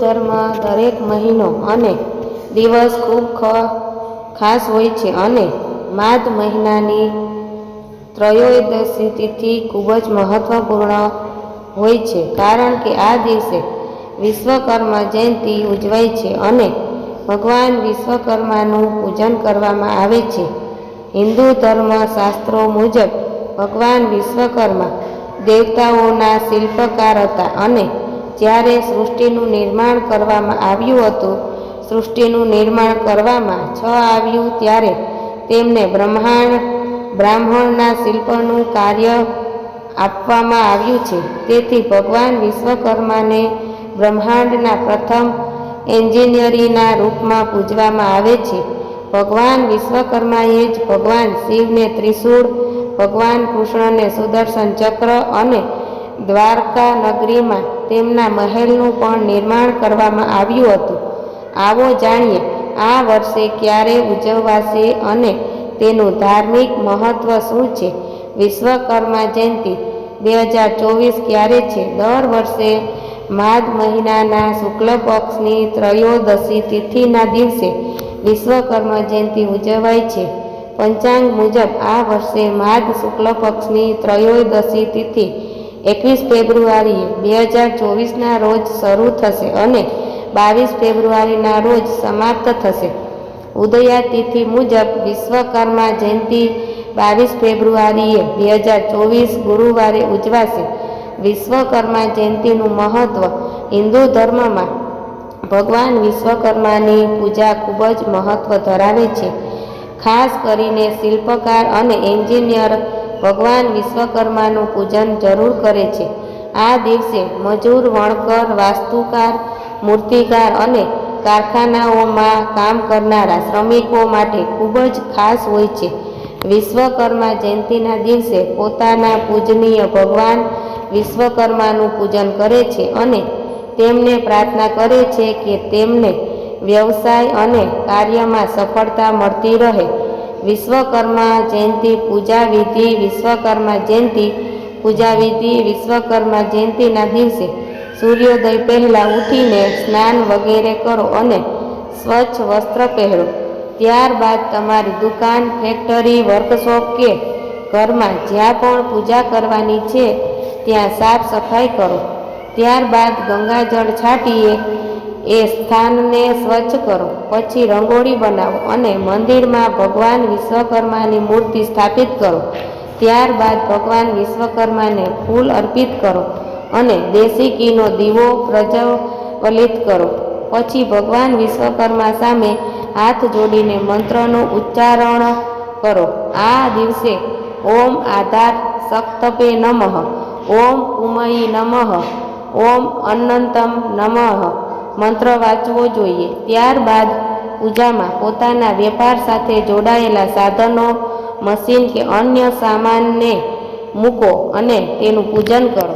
ધર્મ દરેક મહિનો અને દિવસ ખૂબ ખાસ હોય છે અને માઘ મહિનાની ત્રયોદશી તિથિ ખૂબ જ મહત્વપૂર્ણ હોય છે કારણ કે આ દિવસે વિશ્વકર્મા જયંતિ ઉજવાય છે અને ભગવાન વિશ્વકર્માનું પૂજન કરવામાં આવે છે. હિન્દુ ધર્મ શાસ્ત્રો મુજબ ભગવાન વિશ્વકર્મા દેવતાઓના શિલ્પકાર હતા અને જ્યારે સૃષ્ટિનું નિર્માણ કરવામાં આવ્યું હતું, સૃષ્ટિનું નિર્માણ કરવામાં છ આવ્યું ત્યારે તેમને બ્રહ્માંડ, બ્રાહ્મણના શિલ્પનું કાર્ય આપવામાં આવ્યું છે. તેથી ભગવાન વિશ્વકર્માને બ્રહ્માંડના પ્રથમ એન્જિનિયરીના રૂપમાં પૂજવામાં આવે છે. ભગવાન વિશ્વકર્માએ જ ભગવાન શિવને ત્રિશૂળ, ભગવાન કૃષ્ણને સુદર્શન ચક્ર અને દ્વારકા નગરીમાં તેમના મહેલનું પણ નિર્માણ કરવામાં આવ્યું હતું. આવો જાણીએ, આ વર્ષે ક્યારે ઉજવવાશે અને તેનું ધાર્મિક મહત્વ શું છે? વિશ્વકર્મા જયંતિ બે હજાર ચોવીસ ક્યારે છે? દર વર્ષે માઘ મહિનાના શુક્લ પક્ષની ત્રયોદશી તિથિના દિવસે વિશ્વકર્મા જયંતિ ઉજવાય છે. પંચાંગ મુજબ આ વર્ષે માઘ શુક્લ પક્ષની ત્રયોદશી તિથિ એકવીસ ફેબ્રુઆરીએ બે હજાર ચોવીસના રોજ શરૂ થશે અને બાવીસ ફેબ્રુઆરીના રોજ સમાપ્ત થશે. ઉદયાતિથિ મુજબ વિશ્વકર્મા જયંતિ બાવીસ ફેબ્રુઆરીએ બે હજાર ચોવીસ ગુરુવારે ઉજવાશે. વિશ્વકર્મા જયંતિનું મહત્વ હિન્દુ ધર્મમાં ભગવાન વિશ્વકર્માની પૂજા ખૂબ જ મહત્વ ધરાવે છે. ખાસ કરીને શિલ્પકાર અને એન્જિનિયર ભગવાન વિશ્વકર્માનું પૂજન જરૂર કરે છે. આ દિવસે મજૂર, વણકર, વાસ્તુકાર, મૂર્તિકાર અને કારખાનાઓમાં કામ કરનારા શ્રમિકો માટે ખૂબ જ ખાસ હોય છે. વિશ્વકર્મા જયંતિના દિવસે પોતાના પૂજનીય ભગવાન વિશ્વકર્માનું પૂજન કરે છે અને તેમને પ્રાર્થના કરે છે કે તેમને વ્યવસાય અને કાર્યમાં સફળતા મળતી રહે. વિશ્વકર્મા જયંતિ પૂજા વિધિ વિશ્વકર્મા જયંતિ પૂજા વિધિ વિશ્વકર્મા જયંતિના દિવસે સૂર્યોદય પહેલાં ઉઠીને સ્નાન વગેરે કરો અને સ્વચ્છ વસ્ત્ર પહેરો. ત્યારબાદ તમારી દુકાન, ફેક્ટરી, વર્કશોપ કે ઘરમાં જ્યાં પણ પૂજા કરવાની છે, ત્યાં સાફ સફાઈ કરો. ત્યારબાદ ગંગાજળ છાંટીએ એ સ્થાનને સ્વચ્છ કરો. પછી રંગોળી બનાવો અને મંદિરમાં ભગવાન વિશ્વકર્માની મૂર્તિ સ્થાપિત કરો. ત્યારબાદ ભગવાન વિશ્વકર્માને ફૂલ અર્પિત કરો અને દેશી ઘીનો દીવો પ્રજ્વલિત કરો. પછી ભગવાન વિશ્વકર્મા સામે હાથ જોડીને મંત્રનું ઉચ્ચારણ કરો. આ દિવસે ઓમ આધાર સક્તપે નમઃ. ઓમ ઉમયી નમઃ. ઓમ અનંતમ નમઃ. મંત્ર વાંચવો જોઈએ. ત્યારબાદ પૂજામાં પોતાના વેપાર સાથે જોડાયેલા સાધનો, મશીન કે અન્ય સામાનને મૂકો અને તેનું પૂજન કરો.